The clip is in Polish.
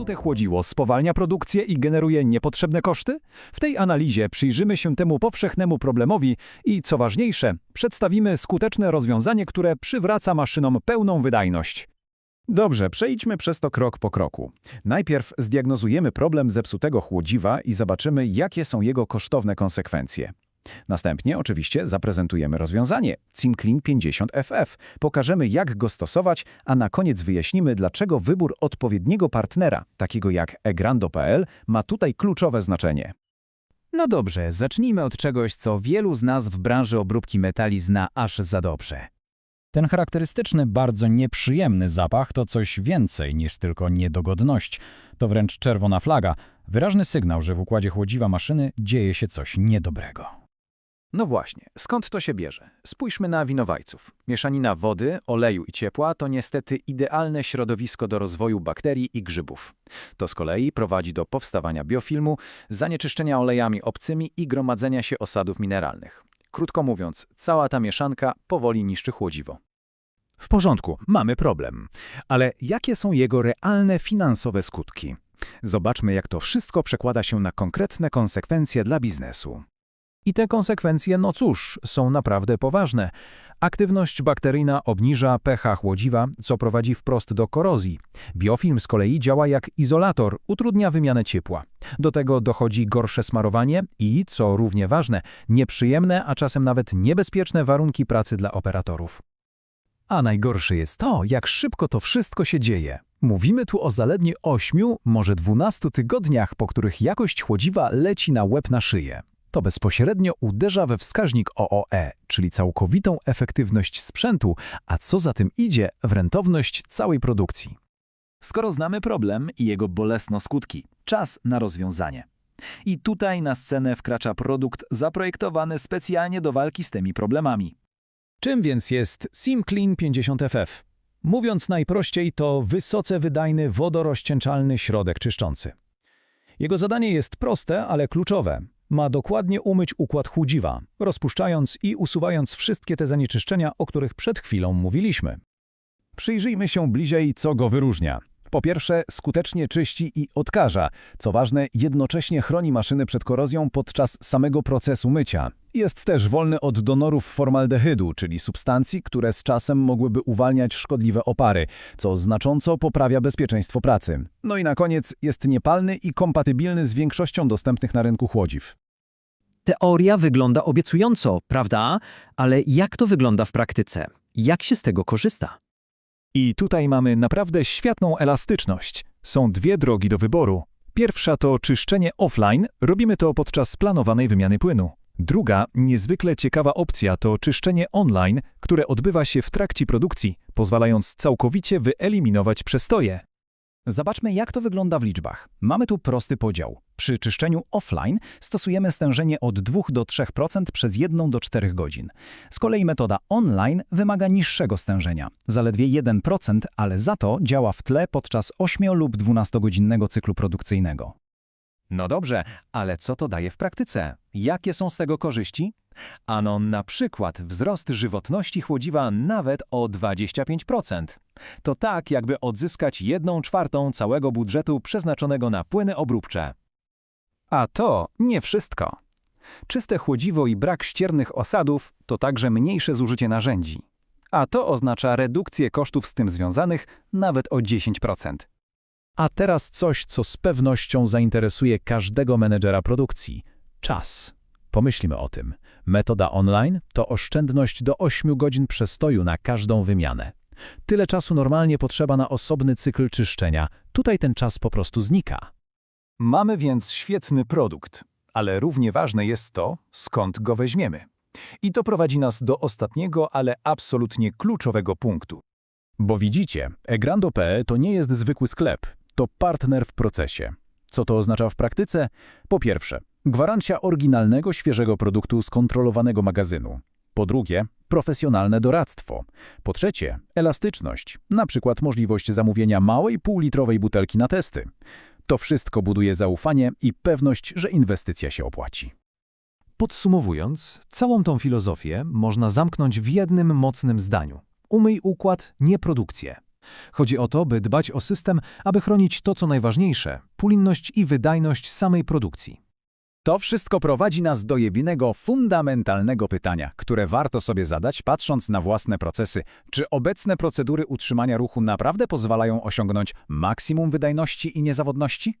zepsute chłodziło spowalnia produkcję i generuje niepotrzebne koszty? W tej analizie przyjrzymy się temu powszechnemu problemowi i, co ważniejsze, przedstawimy skuteczne rozwiązanie, które przywraca maszynom pełną wydajność. Dobrze, przejdźmy przez to krok po kroku. Najpierw zdiagnozujemy problem zepsutego chłodziwa i zobaczymy, jakie są jego kosztowne konsekwencje. Następnie oczywiście zaprezentujemy rozwiązanie CimClean 50FF. Pokażemy, jak go stosować, a na koniec wyjaśnimy, dlaczego wybór odpowiedniego partnera, takiego jak egrando.pl, ma tutaj kluczowe znaczenie. No dobrze, zacznijmy od czegoś, co wielu z nas w branży obróbki metali zna aż za dobrze. Ten charakterystyczny, bardzo nieprzyjemny zapach to coś więcej niż tylko niedogodność. To wręcz czerwona flaga, wyraźny sygnał, że w układzie chłodziwa maszyny dzieje się coś niedobrego. No właśnie, skąd to się bierze? Spójrzmy na winowajców. Mieszanina wody, oleju i ciepła to niestety idealne środowisko do rozwoju bakterii i grzybów. To z kolei prowadzi do powstawania biofilmu, zanieczyszczenia olejami obcymi i gromadzenia się osadów mineralnych. Krótko mówiąc, cała ta mieszanka powoli niszczy chłodziwo. W porządku, mamy problem. Ale jakie są jego realne finansowe skutki? Zobaczmy, jak to wszystko przekłada się na konkretne konsekwencje dla biznesu. I te konsekwencje, no cóż, są naprawdę poważne. Aktywność bakteryjna obniża pH chłodziwa, co prowadzi wprost do korozji. Biofilm z kolei działa jak izolator, utrudnia wymianę ciepła. Do tego dochodzi gorsze smarowanie i, co równie ważne, nieprzyjemne, a czasem nawet niebezpieczne warunki pracy dla operatorów. A najgorsze jest to, jak szybko to wszystko się dzieje. Mówimy tu o zaledwie 8, może 12 tygodniach, po których jakość chłodziwa leci na łeb na szyję. To bezpośrednio uderza we wskaźnik OOE, czyli całkowitą efektywność sprzętu, a co za tym idzie, w rentowność całej produkcji. Skoro znamy problem i jego bolesne skutki, czas na rozwiązanie. I tutaj na scenę wkracza produkt zaprojektowany specjalnie do walki z tymi problemami. Czym więc jest SimClean 50FF? Mówiąc najprościej, to wysoce wydajny wodorozcieńczalny środek czyszczący. Jego zadanie jest proste, ale kluczowe. Ma dokładnie umyć układ chłodziwa, rozpuszczając i usuwając wszystkie te zanieczyszczenia, o których przed chwilą mówiliśmy. Przyjrzyjmy się bliżej, co go wyróżnia. Po pierwsze, skutecznie czyści i odkaża. Co ważne, jednocześnie chroni maszyny przed korozją podczas samego procesu mycia. Jest też wolny od donorów formaldehydu, czyli substancji, które z czasem mogłyby uwalniać szkodliwe opary, co znacząco poprawia bezpieczeństwo pracy. No i na koniec jest niepalny i kompatybilny z większością dostępnych na rynku chłodziw. Teoria wygląda obiecująco, prawda? Ale jak to wygląda w praktyce? Jak się z tego korzysta? I tutaj mamy naprawdę świetną elastyczność. Są dwie drogi do wyboru. Pierwsza to czyszczenie offline, robimy to podczas planowanej wymiany płynu. Druga, niezwykle ciekawa opcja to czyszczenie online, które odbywa się w trakcie produkcji, pozwalając całkowicie wyeliminować przestoje. Zobaczmy, jak to wygląda w liczbach. Mamy tu prosty podział. Przy czyszczeniu offline stosujemy stężenie od 2 do 3% przez 1 do 4 godzin. Z kolei metoda online wymaga niższego stężenia, zaledwie 1%, ale za to działa w tle podczas 8 lub 12-godzinnego cyklu produkcyjnego. No dobrze, ale co to daje w praktyce? Jakie są z tego korzyści? Ano na przykład wzrost żywotności chłodziwa nawet o 25%. To tak, jakby odzyskać 1 czwartą całego budżetu przeznaczonego na płyny obróbcze. A to nie wszystko. Czyste chłodziwo i brak ściernych osadów to także mniejsze zużycie narzędzi. A to oznacza redukcję kosztów z tym związanych nawet o 10%. A teraz coś, co z pewnością zainteresuje każdego menedżera produkcji. Czas. Pomyślmy o tym. Metoda online to oszczędność do 8 godzin przestoju na każdą wymianę. Tyle czasu normalnie potrzeba na osobny cykl czyszczenia. Tutaj ten czas po prostu znika. Mamy więc świetny produkt, ale równie ważne jest to, skąd go weźmiemy. I to prowadzi nas do ostatniego, ale absolutnie kluczowego punktu. Bo widzicie, Egrando.pe to nie jest zwykły sklep, to partner w procesie. Co to oznacza w praktyce? Po pierwsze, gwarancja oryginalnego, świeżego produktu z kontrolowanego magazynu. Po drugie, profesjonalne doradztwo. Po trzecie, elastyczność, na przykład możliwość zamówienia małej półlitrowej butelki na testy. To wszystko buduje zaufanie i pewność, że inwestycja się opłaci. Podsumowując, całą tą filozofię można zamknąć w jednym mocnym zdaniu. Umyj układ, nie produkcję. Chodzi o to, by dbać o system, aby chronić to, co najważniejsze – płynność i wydajność samej produkcji. To wszystko prowadzi nas do jedynego fundamentalnego pytania, które warto sobie zadać, patrząc na własne procesy. Czy obecne procedury utrzymania ruchu naprawdę pozwalają osiągnąć maksimum wydajności i niezawodności?